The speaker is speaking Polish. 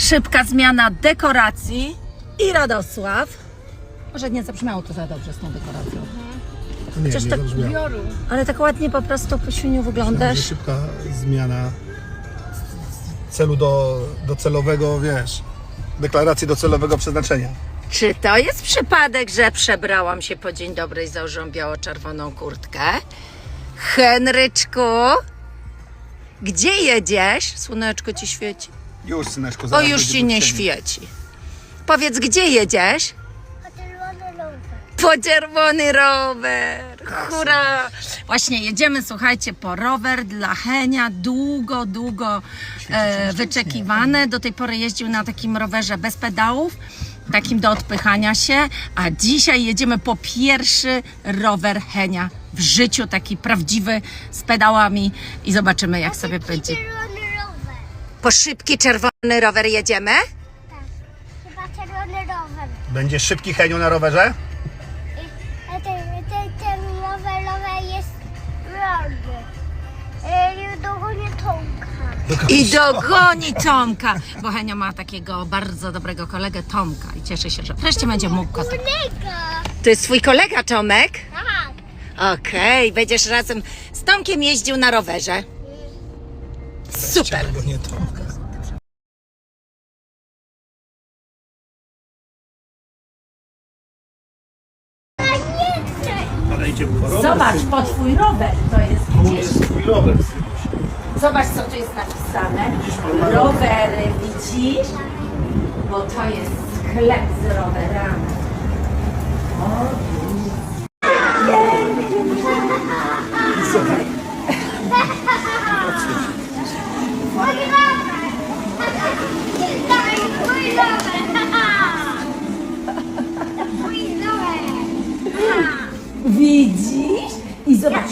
Szybka zmiana dekoracji i Radosław. Może nie zabrzmiało to za dobrze z tą dekoracją. Nie, Chociaż nie tak zabrzmiało. Ale tak ładnie po prostu po świniu wyglądasz. Szybka zmiana celu do, docelowego, wiesz, deklaracji docelowego przeznaczenia. Czy to jest przypadek, że przebrałam się po dzień dobry i założyłam biało-czerwoną kurtkę? Henryczku, gdzie jedziesz? Słoneczko ci świeci. Już, syneczku, O, zaraz już będzie ci nie świeci. Powiedz, gdzie jedziesz? Czerwony rower. Po czerwony rower. Hurra! Właśnie jedziemy, słuchajcie, po rower dla Henia. Długo, długo e, wyczekiwane. Do tej pory jeździł na takim rowerze bez pedałów, takim do odpychania się. A dzisiaj jedziemy po pierwszy rower Henia w życiu, taki prawdziwy, z pedałami i zobaczymy, jak sobie będzie. Po szybki czerwony rower jedziemy? Tak. Chyba czerwony rower. Będzie szybki Heniu na rowerze? Ten, ten, ten rower, rower jest rower. E, dogonię Tomka. I dogoni Tomka, bo Henio ma takiego bardzo dobrego kolegę Tomka i cieszy się, że wreszcie będzie mógł go. Kolega. To jest twój kolega Tomek? Tak. Okej, będziesz razem z Tomkiem jeździł na rowerze. Super. Nie Tomka. Ale po rower. Zobacz, po twój rower to jest To gdzieś. jest twój rower. Zobacz, co tu jest napisane. Rowery, widzisz? Bo to jest sklep z rowerami. O, rower. Daj mój rower. Mój rower. Widzisz? I zobacz,